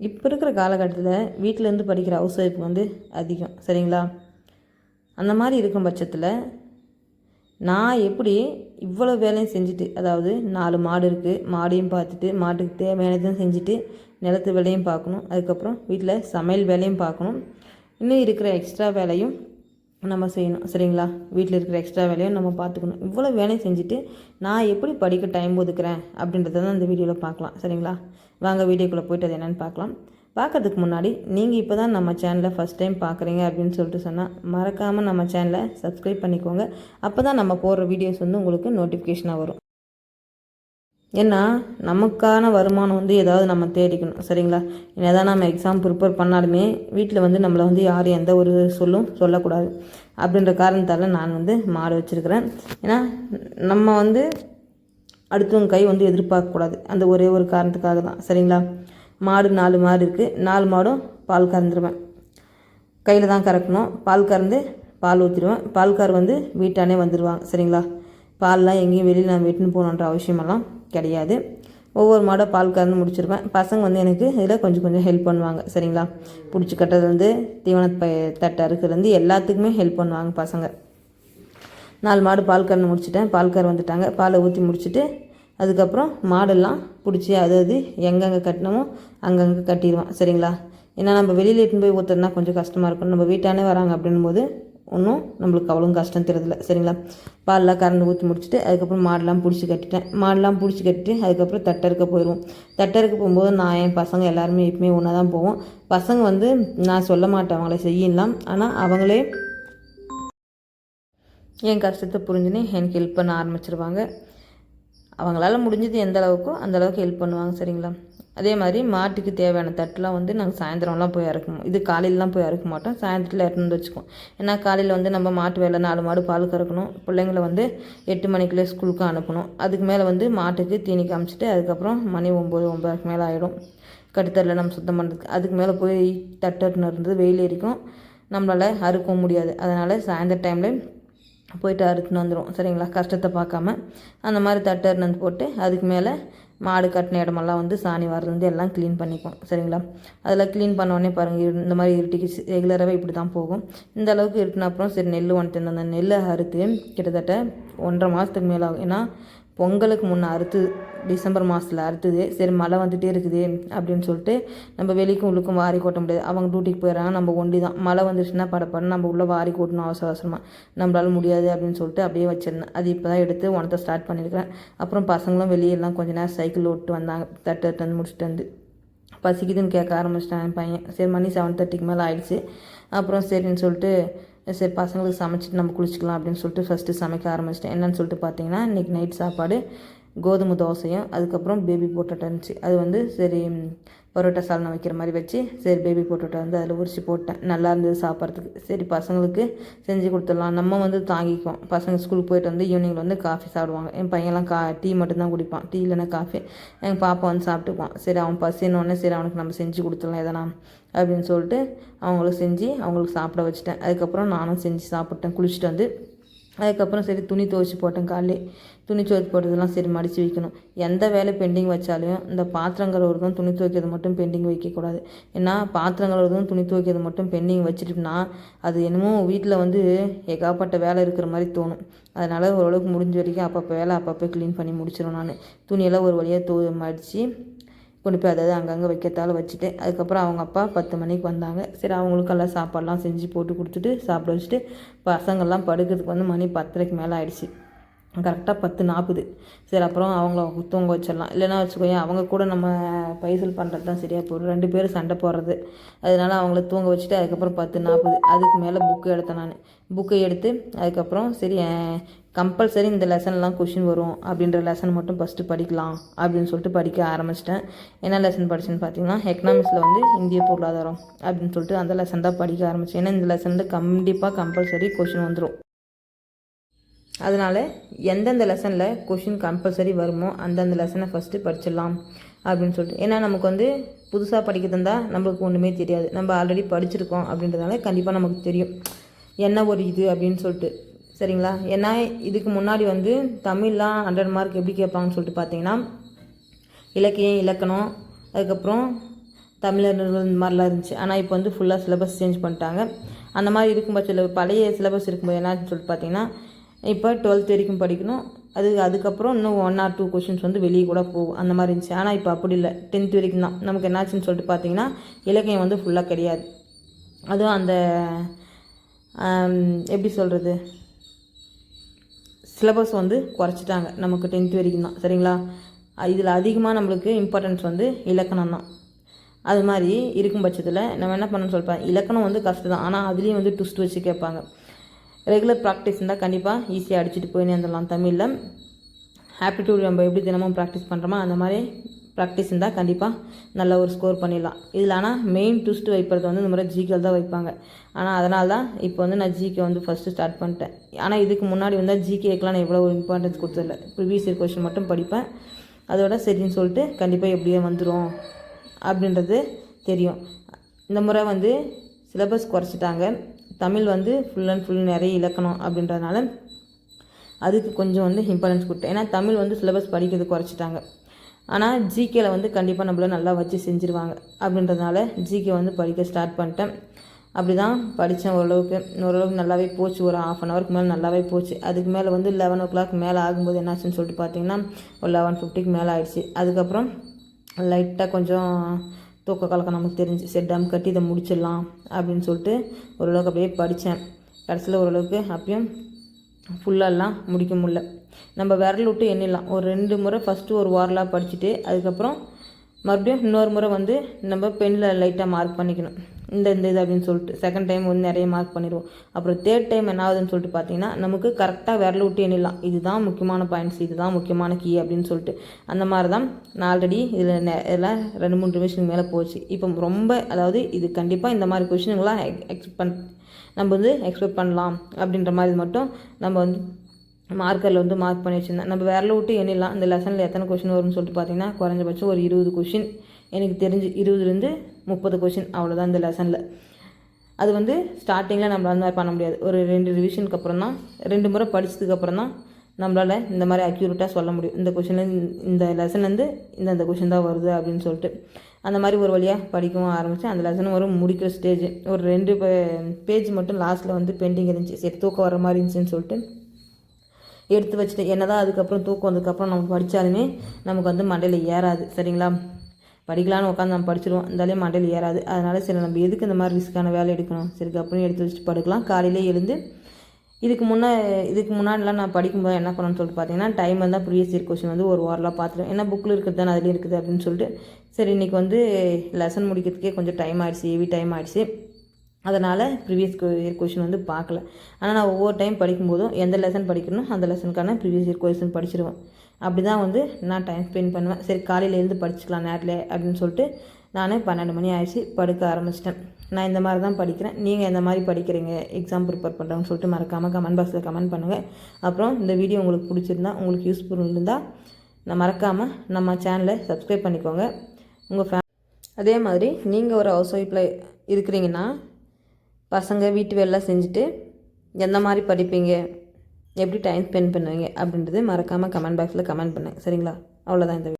இப்போ இருக்கிற காலகட்டத்தில் வீட்டிலேருந்து படிக்கிற ஹவுஸ் ஒய்ஃப் வந்து அதிகம் சரிங்களா? அந்த மாதிரி இருக்கும் பட்சத்தில் நான் எப்படி இவ்வளோ வேலையும் செஞ்சுட்டு அதாவது நாலு மாடு இருக்குது மாடையும் பார்த்துட்டு மாட்டுக்கு தேவையானதையும் செஞ்சுட்டு நிலத்து வேலையும் பார்க்கணும் அதுக்கப்புறம் வீட்டில் சமையல் வேலையும் பார்க்கணும். இன்னும் இருக்கிற எக்ஸ்ட்ரா வேலையும் நம்ம செய்யணும் சரிங்களா? வீட்டில் இருக்கிற எக்ஸ்ட்ரா வேலையும் நம்ம பார்த்துக்கணும். இவ்வளோ வேலையும் செஞ்சுட்டு நான் எப்படி படிக்க டைம் ஒதுக்குறேன் அப்படின்றத தான் இந்த வீடியோவில் பார்க்கலாம் சரிங்களா? வாங்க வீடியோக்குள்ளே போயிட்டு அது என்னென்னு பார்க்கலாம். பார்க்கறதுக்கு முன்னாடி நீங்கள் இப்போ தான் நம்ம சேனலை ஃபஸ்ட் டைம் பார்க்குறீங்க அப்படின்னு சொல்லிட்டு சொன்னால் மறக்காமல் நம்ம சேனலை சப்ஸ்கிரைப் பண்ணிக்கோங்க. அப்போ தான் நம்ம போடுற வீடியோஸ் வந்து உங்களுக்கு நோட்டிஃபிகேஷனாக வரும். ஏன்னா நமக்கான வருமானம் வந்து ஏதாவது நம்ம தேடிக்கணும். சரிங்களா? என்னதான் நம்ம எக்ஸாம் ப்ரிப்பேர் பண்ணாலுமே வீட்டில் வந்து நம்மளை வந்து யாரும் எந்த ஒரு சொல்லும் சொல்லக்கூடாது. அப்படின்ற காரணத்தால் நான் வந்து மாடு வச்சுருக்கிறேன். ஏன்னா நம்ம வந்து அடுத்தவங்க கை வந்து எதிர்பார்க்கக்கூடாது அந்த ஒரே ஒரு காரணத்துக்காக தான். சரிங்களா? மாடு நாலு மாடு இருக்குது நாலு மாடும் பால் கறந்துருவேன். கையில் தான் கறக்கணும். பால் கறந்து பால் ஊற்றிடுவேன் பால்கார் வந்து வீட்டானே வந்துடுவாங்க சரிங்களா? பால்லாம் எங்கேயும் வெளியில் நான் வெட்டுன்னு போகணுன்ற அவசியமெல்லாம் கிடையாது. ஒவ்வொரு மாடம் பால் கறந்து முடிச்சிருவேன். பசங்க வந்து எனக்கு இதில் கொஞ்சம் கொஞ்சம் ஹெல்ப் பண்ணுவாங்க. சரிங்களா? பிடிச்சி கட்டுறதுலேருந்து தீவன ப தட்டை அறுக்கிறதுலேருந்து எல்லாத்துக்குமே ஹெல்ப் பண்ணுவாங்க பசங்க. நாலு மாடு பால் கறந்து முடிச்சிட்டேன். பால்கார் வந்துட்டாங்க. பாலை ஊற்றி முடிச்சுட்டு அதுக்கப்புறம் மாடெல்லாம் பிடிச்சி அது அது எங்கெங்கே கட்டினமோ அங்கங்கே கட்டிடுவேன். சரிங்களா? ஏன்னா நம்ம வெளியில் இட்டுன்னு போய் ஊற்றுறதுனா கொஞ்சம் கஷ்டமாக இருக்கும். நம்ம வீட்டானே வராங்க அப்படின்னும் போது ஒன்றும் நம்மளுக்கு அவ்வளோ கஷ்டம் தெரியல சரிங்களா? பால்லாம் கறந்து ஊற்றி முடிச்சுட்டு அதுக்கப்புறம் மாடெல்லாம் பிடிச்சி கட்டிட்டேன். மாடெல்லாம் பிடிச்சி கட்டிட்டு அதுக்கப்புறம் தட்டறுக்க போயிடுவோம். தட்டறுக்க போகும்போது நான் என் பசங்க எல்லாருமே எப்பவுமே ஒன்றா தான் போவோம். பசங்க வந்து நான் சொல்ல மாட்டேன். அவங்கள செய்யலாம். ஆனால் அவங்களே என் கஷ்டத்தை புரிஞ்சுன்னு எனக்கு ஹெல்ப் பண்ண ஆரம்பிச்சிருவாங்க. அவங்களால முடிஞ்சது எந்த அளவுக்கோ அந்த அளவுக்கு ஹெல்ப் பண்ணுவாங்க சரிங்களா? அதே மாதிரி மாட்டுக்கு தேவையான தட்டுலாம் வந்து நாங்கள் சாயந்தரம்லாம் போய் இறக்குவோம் இது காலையிலலாம் போய் இறக்க மாட்டோம். சாயந்தரத்தில் இறந்து வச்சுக்குவோம். ஏன்னா காலையில் வந்து நம்ம மாட்டு வேலை நாலு மாடு பால் கறக்கணும். பிள்ளைங்கள வந்து எட்டு மணிக்குள்ளே ஸ்கூலுக்கு அனுப்பணும். அதுக்கு மேலே வந்து மாட்டுக்கு தீனி காமிச்சிட்டு அதுக்கப்புறம் மணி ஒம்பது ஒம்பதுக்கு மேலே ஆகிடும் கட்டுத்தரில் நம்ம சுத்தம் பண்ணுறதுக்கு அதுக்கு மேலே போய் தட்டு இருந்தது வெயில் எரிக்கும் நம்மளால் அறுக்கவும் முடியாது. அதனால் சாயந்தர டைமில் போயிட்டு அறுத்துன்னு வந்துடும் சரிங்களா? கஷ்டத்தை பார்க்காம. அந்த மாதிரி தட்டு போட்டு அதுக்கு மேலே மாடு கட்டின இடமெல்லாம் வந்து சாணி வரதுலேருந்து எல்லாம் க்ளீன் பண்ணிப்போம் சரிங்களா? அதில் க்ளீன் பண்ணோடனே பாருங்கள் இந்த மாதிரி இருட்டிக்கு ரெகுலராகவே இப்படி தான் போகும். இந்த அளவுக்கு இருட்டின அப்புறம் சரி நெல் வந்துட்டு அந்த நெல்லை அறுத்து கிட்டத்தட்ட ஒன்றரை மாதத்துக்கு மேலே ஆகும் ஏன்னா பொங்கலுக்கு முன்னே அறுத்து டிசம்பர் மாதத்தில் அறுத்துது சரி மழை வந்துகிட்டே இருக்குது அப்படின்னு சொல்லிட்டு நம்ம வெளிக்கும் உள்ளுக்கும் வாரி கொட்ட முடியாது. அவங்க டியூட்டிக்கு போயிடறாங்க நம்ம ஒண்டி தான் மழை வந்துருச்சுன்னா படப்படம் நம்ம உள்ளே வாரி கொட்டணும் அவசர அவசரமாக நம்மளால் முடியாது அப்படின்னு சொல்லிட்டு அப்படியே வச்சிருந்தேன். அது இப்போ தான் எடுத்து உனத்தை ஸ்டார்ட் பண்ணியிருக்கிறேன் அப்புறம் பசங்களும் வெளியெல்லாம் கொஞ்ச நேரம் சைக்கிள் ஓட்டு வந்தாங்க. தட்டு தட்டு வந்து முடிச்சுட்டு வந்து பசிக்குதுன்னு கேட்க ஆரம்பிச்சிட்டான் என் பையன். சரி மணி செவன் தேர்ட்டிக்கு மேலே ஆயிடுச்சு. அப்புறம் சரின்னு சொல்லிட்டு சரி பசங்களுக்கு சமைச்சிட்டு நம்ம குளிச்சிக்கலாம் அப்படின்னு சொல்லிட்டு ஃபஸ்ட்டு சமைக்க ஆரம்பிச்சிட்டேன். என்னன்னு சொல்லிட்டு பார்த்தீங்கன்னா இன்றைக்கி நைட் சாப்பாடு கோதுமை தோசையும் அதுக்கப்புறம் பேபி போட்டோட்டா இருந்துச்சு. அது வந்து சரி பரோட்டா சால்னா வைக்கிற மாதிரி வச்சு சரி பேபி போட்டோட்டா வந்து அதில் உரிச்சு போட்டேன். நல்லா இருந்தது சாப்பிட்றதுக்கு. சரி பசங்களுக்கு செஞ்சு கொடுத்துடலாம். நம்ம வந்து தாங்கிக்குவோம். பசங்க ஸ்கூலுக்கு போயிட்டு வந்து ஈவினிங்கில் வந்து காஃபி சாப்பிடுவாங்க. என் பையன்லாம் கா டீ மட்டும்தான் குடிப்பான். டீ இல்லைன்னா காஃபி எங்கள் பாப்பா வந்து சாப்பிட்டுப்பான் சரி அவன் பசினோடனே சரி அவனுக்கு நம்ம செஞ்சு கொடுத்துடலாம் எதனா அப்படின்னு சொல்லிட்டு அவங்களுக்கு செஞ்சு அவங்களுக்கு சாப்பிட வச்சுட்டேன். அதுக்கப்புறம் நானும் செஞ்சு சாப்பிட்டேன். குளிச்சுட்டு வந்து அதுக்கப்புறம் சரி துணி துவைச்சி போட்டேன் காலையில். துணி துவைச்சி போட்டதெல்லாம் சரி மடித்து வைக்கணும். எந்த வேலை பெண்டிங் வச்சாலும் இந்த பாத்திரம் கழுவுறதும் துணி துவைக்கிறது மட்டும் பெண்டிங் வைக்கக்கூடாது. ஏன்னா பாத்திரம் கழுவுறதும் துணி துவைக்கிறது மட்டும் பெண்டிங் வச்சுட்டோம்னா அது என்னமோ வீட்டில் வந்து ஏகாப்பட்ட வேலை இருக்கிற மாதிரி தோணும். அதனால் ஓரளவுக்கு முடிஞ்ச வரைக்கும் அப்பப்போ வேலை அப்பப்போ க்ளீன் பண்ணி முடிச்சிடும் நான். துணியெல்லாம் ஒரு வழியாக தூ மடித்து கொண்டு போய் அதாவது அங்கங்கே வைக்கத்தால வச்சுட்டு அதுக்கப்புறம் அவங்க அப்பா பத்து மணிக்கு வந்தாங்க. சரி அவங்களுக்கெல்லாம் சாப்பாடெலாம் செஞ்சு போட்டு கொடுத்துட்டு சாப்பிட வச்சுட்டு பசங்கள்லாம் படுக்கிறதுக்கு வந்து மணி பத்தரைக்கு மேலே ஆயிடுச்சு. கரெக்டாக பத்து நாற்பது சரி அப்புறம் அவங்கள தூங்க வச்சிடலாம். இல்லைன்னா வச்சுக்கோங்க அவங்க கூட நம்ம பைசல் பண்ணுறது தான் சரியாக போயிடும். ரெண்டு பேரும் சண்டை போடுறது. அதனால அவங்கள தூங்க வச்சுட்டு அதுக்கப்புறம் பத்து நாற்பது அதுக்கு மேலே புக்கு எடுத்தேன் நான். புக்கை எடுத்து அதுக்கப்புறம் சரி கம்பல்சரி இந்த லெசன்லாம் கொஷின் வரும். அப்படின்ற லெசன் மட்டும் ஃபஸ்ட்டு படிக்கலாம் அப்படின்னு சொல்லிட்டு படிக்க ஆரம்பிச்சிட்டேன். என்ன லெசன் படிச்சுன்னு பார்த்தீங்கன்னா எக்கனாமிக்ஸில் வந்து இந்திய பொருளாதாரம் அப்படின்னு சொல்லிட்டு அந்த லெசன் தான் படிக்க ஆரம்பித்தேன் ஏன்னா இந்த லெசனில் கண்டிப்பாக கம்பல்சரி கொஷின் வந்துடும் அதனால் எந்தெந்த லெசனில் கொஷின் கம்பல்சரி வருமோ அந்தந்த லெசனை ஃபஸ்ட்டு படிச்சிடலாம் அப்படின்னு சொல்லிட்டு. ஏன்னா நமக்கு வந்து புதுசாக படிக்கிறது இருந்தால் நம்மளுக்கு ஒன்றுமே தெரியாது. நம்ம ஆல்ரெடி படிச்சிருக்கோம் அப்படின்றதுனால கண்டிப்பாக நமக்கு தெரியும். என்ன ஒரு இது அப்படின்னு சொல்லிட்டு. சரிங்களா? ஏன்னா இதுக்கு முன்னாடி வந்து தமிழ்லாம் ஹண்ட்ரட் மார்க் எப்படி கேட்பாங்கன்னு சொல்லிட்டு பார்த்தீங்கன்னா இலக்கியம் இலக்கணம் அதுக்கப்புறம் தமிழர்கள் இந்த மாதிரிலாம் இருந்துச்சு. ஆனால் இப்போ வந்து ஃபுல்லாக சிலபஸ் சேஞ்ச் பண்ணிட்டாங்க. அந்த மாதிரி இருக்கும் பட்சத்தில் பழைய சிலபஸ் இருக்கும்போது என்னான்னு சொல்லிட்டு பார்த்தீங்கன்னா இப்போ டுவெல்த் வரைக்கும் படிக்கணும். அது அதுக்கப்புறம் இன்னும் ஒன் ஆர் டூ கொஷின்ஸ் வந்து வெளியே கூட போகும். அந்த மாதிரி இருந்துச்சு. ஆனால் இப்போ அப்படி இல்லை. டென்த் வரைக்கும் தான். நமக்கு என்னாச்சுன்னு சொல்லிட்டு பார்த்தீங்கன்னா இலக்கியம் வந்து ஃபுல்லாக கிடையாது. அதுவும் அந்த எப்படி சொல்கிறது சிலபஸ் வந்து குறைச்சிட்டாங்க. நமக்கு டென்த் வரைக்கும் தான். சரிங்களா? இதில் அதிகமாக நம்மளுக்கு இம்பார்ட்டன்ஸ் வந்து இலக்கணம் தான். அது மாதிரி இருக்கும் பட்சத்தில் நம்ம என்ன பண்ணணும்னு சொல்லிப்பேன் இலக்கணம் வந்து கஷ்டம் தான். ஆனால் அதுலேயும் வந்து ட்விஸ்ட் வச்சு கேட்பாங்க. ரெகுலர் ப்ராக்டிஸ் இருந்தால் கண்டிப்பாக ஈஸியாக அடிச்சுட்டு போயினே வந்துடலாம் தமிழில் ஆப்டிடியூட் நம்ம எப்படி தினமும் ப்ராக்டிஸ் பண்ணுறோமோ அந்த மாதிரி ப்ராக்டிஸ் இருந்தால் கண்டிப்பாக நல்ல ஒரு ஸ்கோர் பண்ணிடலாம். இதில் ஆனால் மெயின் ட்விஸ்ட் வைப்பது வந்து இந்த முறை ஜிகேல் தான் வைப்பாங்க. ஆனால் அதனால தான் இப்போ வந்து நான் ஜிகே வந்து ஃபஸ்ட்டு ஸ்டார்ட் பண்ணிட்டேன். ஆனால் இதுக்கு முன்னாடி வந்து ஜிகேக்கெலாம் நான் எவ்வளோ ஒரு இம்பார்ட்டன்ஸ் கொடுத்ததில்ல ப்ரீவியஸ் இயர் கொஷின் மட்டும் படிப்பேன். அதோட சரின்னு சொல்லிட்டு கண்டிப்பாக எப்படியோ வந்துடும் அப்படின்றது தெரியும். இந்த முறை வந்து சிலபஸ் குறைச்சிட்டாங்க. தமிழ் வந்து ஃபுல் அண்ட் ஃபுல் நிறைய இலக்கணம் அப்படின்றதுனால அதுக்கு கொஞ்சம் வந்து இம்பார்ட்டன்ஸ் கொடுத்தேன். ஏன்னா தமிழ் வந்து சிலபஸ் படிக்கிறது குறைச்சிட்டாங்க. ஆனால் ஜிகேல வந்து கண்டிப்பாக நம்மள நல்லா வச்சு செஞ்சுருவாங்க அப்படின்றதுனால ஜிகே வந்து படிக்க ஸ்டார்ட் பண்ணிட்டேன். அப்படி தான் படித்தேன் ஓரளவுக்கு. ஓரளவுக்கு நல்லாவே போச்சு. ஒரு ஆஃப் அன் ஹவருக்கு மேலே நல்லாவே போச்சு. அதுக்கு மேலே வந்து லெவன் ஓ கிளாக் மேலே ஆகும்போது என்னாச்சுன்னு சொல்லிட்டு பார்த்தீங்கன்னா ஒரு லெவன் ஃபிஃப்டிக்கு மேலே ஆயிடுச்சு. அதுக்கப்புறம் லைட்டாக கொஞ்சம் தூக்க கலக்கம் நமக்கு தெரிஞ்சு சரி டம் கட்டி இதை முடிச்சிடலாம் அப்படின்னு சொல்லிட்டு ஓரளவுக்கு அப்படியே படித்தேன். கடைசியில் ஓரளவுக்கு அப்பயும் ஃபுல்லாலாம் முடிக்க முடில நம்ம விரல் விட்டு எண்ணிடலாம். ஒரு ரெண்டு முறை ஃபஸ்ட்டு ஒரு வாரலாக படிச்சுட்டு அதுக்கப்புறம் மறுபடியும் இன்னொரு முறை வந்து நம்ம பெனில் லைட்டாக மார்க் பண்ணிக்கணும். இந்த இந்த இது அப்படின்னு சொல்லிட்டு செகண்ட் டைம் வந்து நிறைய மார்க் பண்ணிடுவோம். அப்புறம் தேர்ட் டைம் என்ன ஆகுதுன்னு சொல்லிட்டு பார்த்தீங்கன்னா நமக்கு கரெக்டாக விரல் விட்டு எண்ணிடலாம். இதுதான் முக்கியமான பாயிண்ட்ஸ் இதுதான் முக்கியமான கீ அப்படின்னு சொல்லிட்டு. அந்த மாதிரி தான் நான் ஆல்ரெடி இதில் இதெல்லாம் ரெண்டு மூணு ரிவிஷனுக்கு மேலே போச்சு. இப்போ ரொம்ப அதாவது இது கண்டிப்பாக இந்த மாதிரி கொஷினுங்களாம் எக்ஸ்பெக்ட் பண் நம்ம வந்து எக்ஸ்பெக்ட் பண்ணலாம் அப்படின்ற மாதிரி மட்டும் நம்ம வந்து மார்க்கரில் வந்து மார்க் பண்ணி வச்சுருந்தேன். நம்ம விரல விட்டு எண்ணிடலாம். இந்த லெசனில் எத்தனை கொஷின் வரும்னு சொல்லிட்டு பார்த்தீங்கன்னா குறைஞ்சபட்சம் ஒரு இருபது கொஷின் எனக்கு தெரிஞ்சு இருபதுலேருந்து முப்பது கொஷின் அவ்வளோதான் இந்த லெசனில் அது வந்து ஸ்டார்டிங்கில் நம்மளால் அந்த மாதிரி பண்ண முடியாது. ஒரு ரெண்டு ரிவிஷனுக்கு அப்புறம் தான் ரெண்டு முறை படிச்சதுக்கு அப்புறம் தான் நம்மளால் இந்த மாதிரி அக்யூரேட்டாக சொல்ல முடியும். இந்த கொஷின் இந்த லெசன்லேருந்து இந்த இந்த கொஷின் தான் வருது அப்படின்னு சொல்லிட்டு. அந்த மாதிரி ஒரு வழியாக படிக்கவும் ஆரம்பித்தேன் அந்த லெசன் வரும் முடிக்கிற ஸ்டேஜ் ஒரு ரெண்டு பேஜ் மட்டும் லாஸ்ட்டில் வந்து பெண்டிங் இருந்துச்சு. சரி தூக்கம் வர மாதிரி இருந்துச்சுன்னு சொல்லிட்டு எடுத்து வச்சுட்டு என்னதான் அதுக்கப்புறம் தூக்கம் வந்ததுக்கப்புறம் நம்ம படித்தாலுமே நமக்கு வந்து மண்டையில் ஏறாது. சரிங்களா? படிக்கலான்னு உட்காந்து நம்ம படிச்சிருவோம். இருந்தாலே மண்டையில் ஏறாது. அதனால் சரி நம்ம எதுக்கு இந்த மாதிரி ரிஸ்க்கான வேலை எடுக்கணும்? சரி அப்படின்னு எடுத்து வச்சுட்டு படுக்கலாம். காலையிலே எழுந்து இதுக்கு முன்னே இதுக்கு முன்னாடிலாம் நான் படிக்கும்போது என்ன பண்ணணும்னு சொல்லிட்டு பார்த்தீங்கன்னா டைம் வந்தால் ப்ரீவியஸ் இயர் கொஷின் வந்து ஒரு வாரலாம் பார்த்துருவேன் ஏன்னா புக்கில் இருக்கிறது தானே அதுலேயும் இருக்குது அப்படின்னு சொல்லிட்டு. சரி இன்றைக்கி வந்து லெசன் முடிக்கிறதுக்கே கொஞ்சம் டைம் ஆயிடுச்சு ஹெவி டைம் ஆயிடுச்சு. அதனால் ப்ரீவியஸ் இயர் கொஷின் வந்து பார்க்கல ஆனால் நான் ஒவ்வொரு டைம் படிக்கும்போதும் எந்த லெசன் படிக்கணும் அந்த லெசனுக்கான ப்ரீவியஸ் இயர் கொஷின் படிச்சிருவேன். அப்படி தான் வந்து நான் டைம் ஸ்பெண்ட் பண்ணுவேன். சரி காலையில் எழுந்து படிச்சுக்கலாம் நேரில் அப்படின்னு சொல்லிட்டு நான் பன்னெண்டு மணி ஆயிடுச்சு படுக்க ஆரம்பிச்சிட்டேன். நான் இந்த மாதிரி தான் படிக்கிறேன். நீங்கள் எந்த மாதிரி படிக்கிறீங்க? எக்ஸாம் ப்ரிப்பேர் பண்ணுறோன்னு சொல்லிட்டு மறக்காமல் கமெண்ட் பாக்ஸில் கமெண்ட் பண்ணுங்கள் அப்புறம் இந்த வீடியோ உங்களுக்கு பிடிச்சிருந்தா உங்களுக்கு யூஸ்ஃபுல் இருந்தால் நான் மறக்காமல் நம்ம சேனலை சப்ஸ்கிரைப் பண்ணிக்கோங்க. உங்கள் ஃபே அதே மாதிரி நீங்கள் ஒரு ஹவுஸ் ஒய்ஃபில் இருக்கிறீங்கன்னா பசங்க வீட்டு வேலை செஞ்சுட்டு எந்த மாதிரி படிப்பீங்க? எப்படி டைம் ஸ்பெண்ட் பண்ணுவீங்க அப்படின்றது மறக்காமல் கமெண்ட் பாக்ஸில் கமெண்ட் பண்ணுங்கள் சரிங்களா அவ்வளோதான் இந்த.